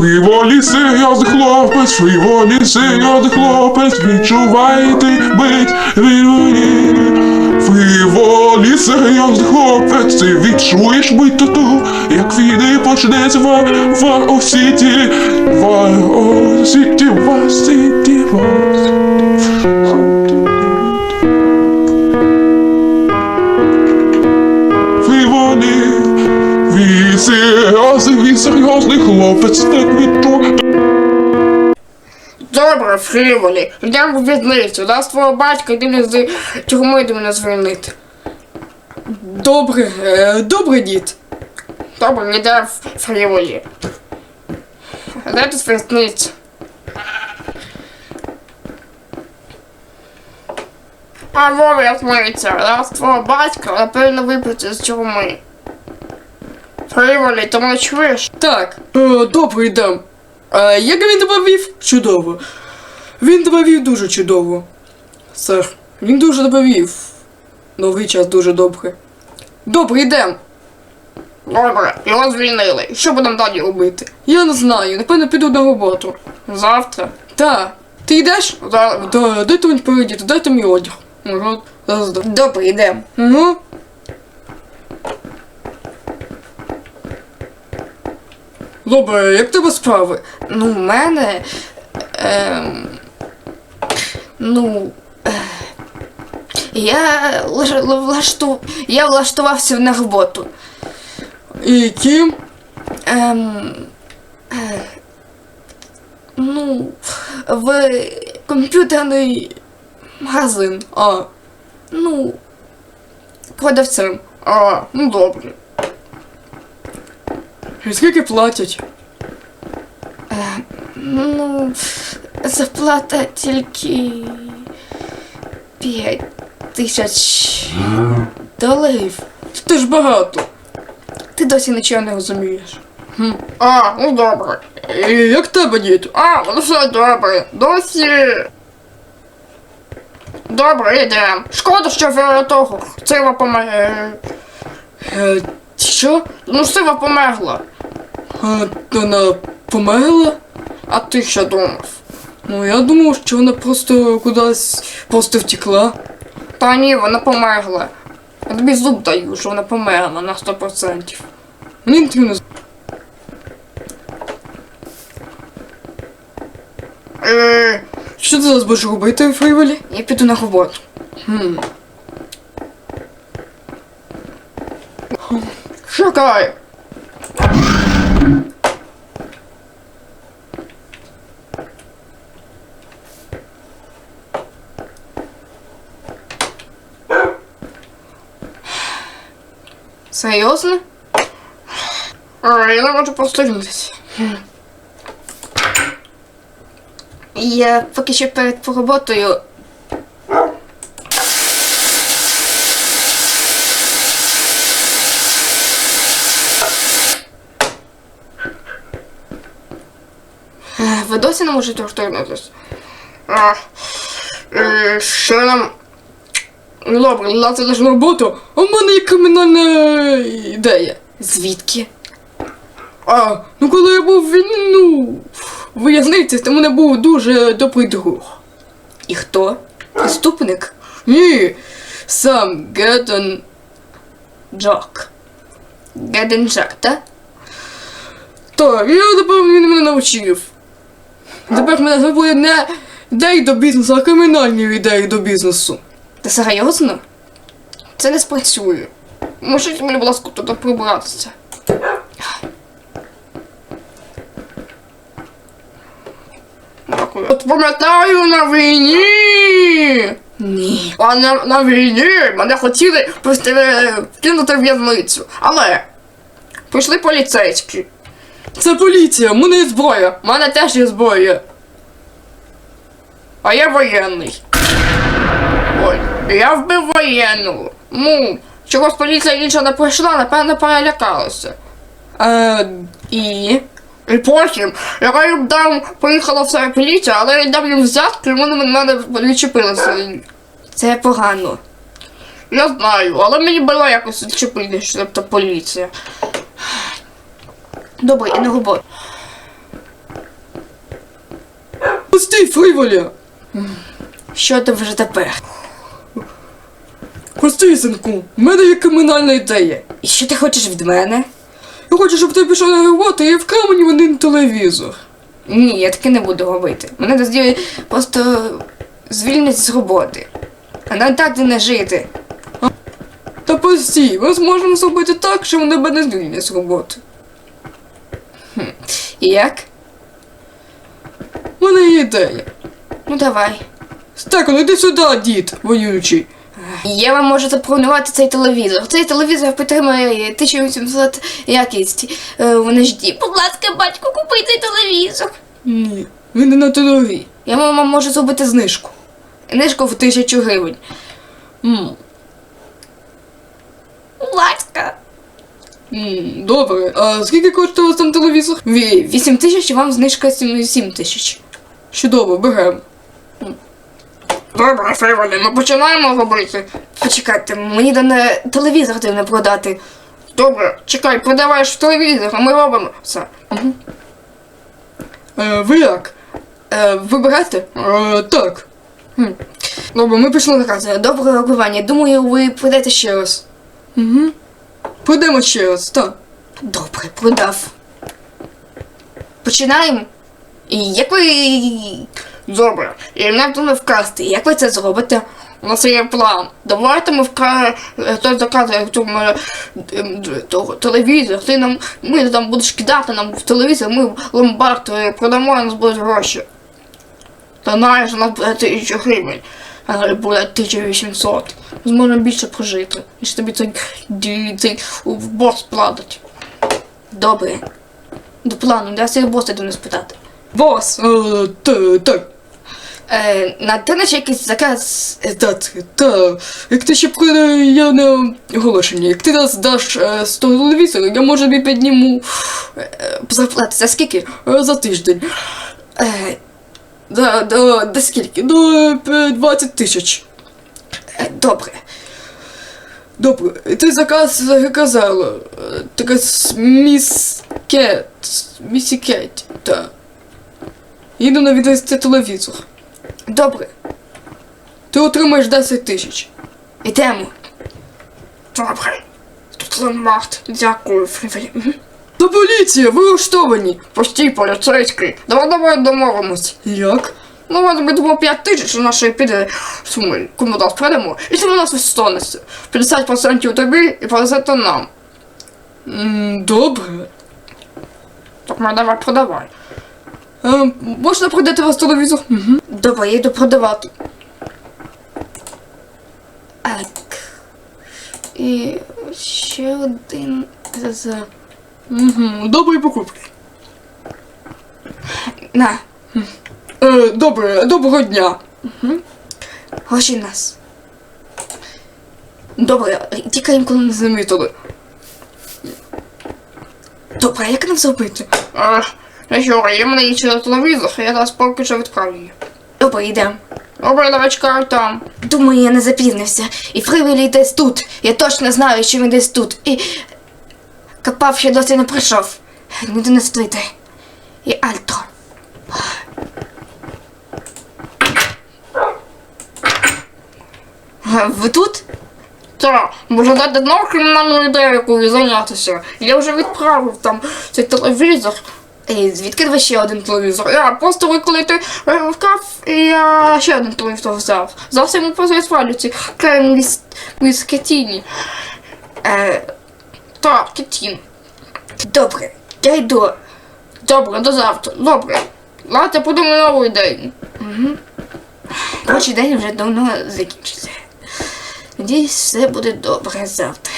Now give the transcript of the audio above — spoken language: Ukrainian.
Фріволі серйозний хлопець, фріволі серйозний хлопець, відчувайте бить фріволі. Фріволі серйозний хлопець, ти відчуєш бить тату, як війни почнеться в Вар Осіті, Вар він серйозний хлопець, так відчує. Добре, фріволі, йдемо в в'язницю. Нас твого батька йди з тюрми до мене звільнити. Добре, е, добре, дід. Добре, йде в фріволі. Де тут в'язниця? А во в'язниця. Нас твого батька, напевно, випустять з тюрми. Фріволі, ти чуєш? Так, е, добре, йдем. А як він тебе вів? Чудово. Він тебе вів дуже чудово. Сер, він дуже тебе вів. Новий час дуже добре. Добре, йдем. Добре, його звільнили. Що будемо далі робити? Я не знаю, напевно піду на роботу. Завтра? Та, ти йдеш? За... Да, дайте мені передіти, дайте мені одяг. Ага, зараз дам. Добре, йдемо. Ну. Добре, як тебе справи? Ну, в мене. Ем, ну. Е, я влашту, я влаштувався на роботу. І ким? Ем, е, ну, в комп'ютерний магазин. А, Ну, продавцем. А, ну добре. І скільки платять? Ну, зарплата тільки 5 тисяч доларів. Це ж багато. Ти досі нічого не розумієш. Хм. А, ну добре. І як тебе, дід? А, ну все добре. Досі. Добре, йдемо. Шкода, що в того. Сива померла. Що? Ну, сива померла. А, вона померла? А ти що думав? Ну, я думав, що вона просто кудись просто втекла. Та ні, вона померла. Я тобі зуб даю, що вона померла на 100%. Мені нічого не з- Е, Що ти зараз будеш робити, Фрейвелі? я піду на роботу. Хм. Чекай. Серйозно? Я не можу постигнутися. Я поки що перед роботою Е, Ви досі не можете вторгнутися? Що нам. Ну добре, це лише На роботу, а в мене є кримінальна ідея. Звідки? А, ну коли я був ну, в'язниці, то мене був дуже добрий друг. І хто? Преступник? Ні, сам Геден Джак. Геденджак, так? Так, я тепер він мене навчив. Тепер мене зробили не ідеї до бізнесу, а кримінальні ідеї до бізнесу. Ти серйозно? Це не спрацює. Можете мені, будь ласка, туди прибратися. Дякую. От пам'ятаю на війні! Ні. А на, на війні мене хотіли просто е, кинути в в'язницю. Але Прийшли поліцейські. Це поліція, в мене є зброя. У мене теж є зброя. А я воєнний. Ой, я вбив воєнного. Ну, чогось поліція інша не прийшла, напевно, перелякалася. А, І. І потім, яка їм дав, поїхала вся поліція, але я дав їм взятку, і вони мене відчепилися. Це погано. Я знаю, але мені було якось відчепити, що поліція. Добре, я на роботу. Постій, фриволя! Що ти вже тепер? Постій, синку, в мене є кримінальна ідея. І що ти хочеш від мене? Я хочу, щоб ти пішов на роботу і вкрав мені один телевізор. Ні, я таки не буду робити. Мене тоді просто звільнять з роботи. А нам так не жити. Та постій, ми зможемо зробити так, що вони мене звільнять з роботи. І як? У мене є ідея. Ну давай. Стеко, ну йди сюди, дід, воюючий. Я вам можу запропонувати цей телевізор. Цей телевізор підтримує 1800 якість е, в HD. Будь ласка, батько, купи цей телевізор. Ні, він не на дорогий. Я вам можу зробити знижку. Знижку в тисячу гривень. М, Будь ласка. Добре, а скільки вас там телевізор? Ві- 8 тисяч, і вам знижка 7 тисяч. Чудово, беремо. Добре, Фейволі, ми починаємо робити. Почекайте, мені дане телевізор не продати. Добре, чекай, продаваєш телевізор, а ми робимо все. Угу. Е, ви як? Е, вибирайте? Е, так. Хм. Добре, ми пішли на казу. Доброго рахування. Думаю, ви прийдете ще раз. Угу. Пройдемо ще раз, так. Добре, продав. Починаємо. І як ви. Добре, і нам тут вкрасти. Як ви це зробите? У нас є план. Давайте ми вкра... е, Хтось заказує е, д- того телевізор. Ти нам ми там будеш кидати нам в телевізор, ми в ломбард е, продамо, у нас будуть гроші. Та знаєш, у нас буде тисяча гривень. Але буде 1800. Зможемо більше прожити. І ж тобі цей, цей бос платить. Добре. До плану, я свій бос йду не спитати. Бос, е, та, так. Е, на ти наче якийсь заказ. Е, Так, та, як ти ще прийде явне оголошення, як ти нас даш е, з телевізора, я може тобі підніму Е, зарплати за скільки? е, за тиждень. Е, Да, да, да скільки? До е, 20 тисяч. е, добре. Добре, ти заказ заказала. Е, Така с- міс Кет. Місі Кет, так. Їду на відвести телевізор. Добре. Ти отримаєш 10 тисяч. Йдемо. Добре. Тут ломбард. Дякую, Фрівелі. Поліція, ви арештовані. Постій, поліцейський. Давай давай домовимось. Як? Ну, от ми думаємо 5 тисяч, у нашої піде суми, кому нас продамо. І тому у нас останеться. 50% тобі і 50% нам. М, Добре. Так, ми давай продавай. Е, можна продати вас телевізор? Угу. Добре, я йду продавати. Так. І ще один за. Угу. Доброї покупки. На, Е, добре, доброго дня. гроші нас. Добре, тікаємо, коли не замітили. Добре, а як нам зробити? А, я що, є в мене інший телевізор, я зараз поки що відправлю її. Добре, йдемо. Добре, давай чекаю там. Думаю, я не запізнився. І Фривілі десь тут. Я точно знаю, що він десь тут. І Капав ще досі не прийшов. Не донести. І Альто. Ви тут? Так, може дати нову кримінальну ідею зайнятися. Я вже відправив там цей телевізор. І звідки ви ще один телевізор? Я просто ви коли ти е, вкрав, і я ще один телевізор взяв. Зараз йому просто відправлю ці крем міс Кетіні. Е, так, Кетін. Добре, я йду. Добре, до завтра. Добре. Ладно, будемо новий день. Угу. Робочий день вже давно закінчився. Надіюсь, все буде добре завтра.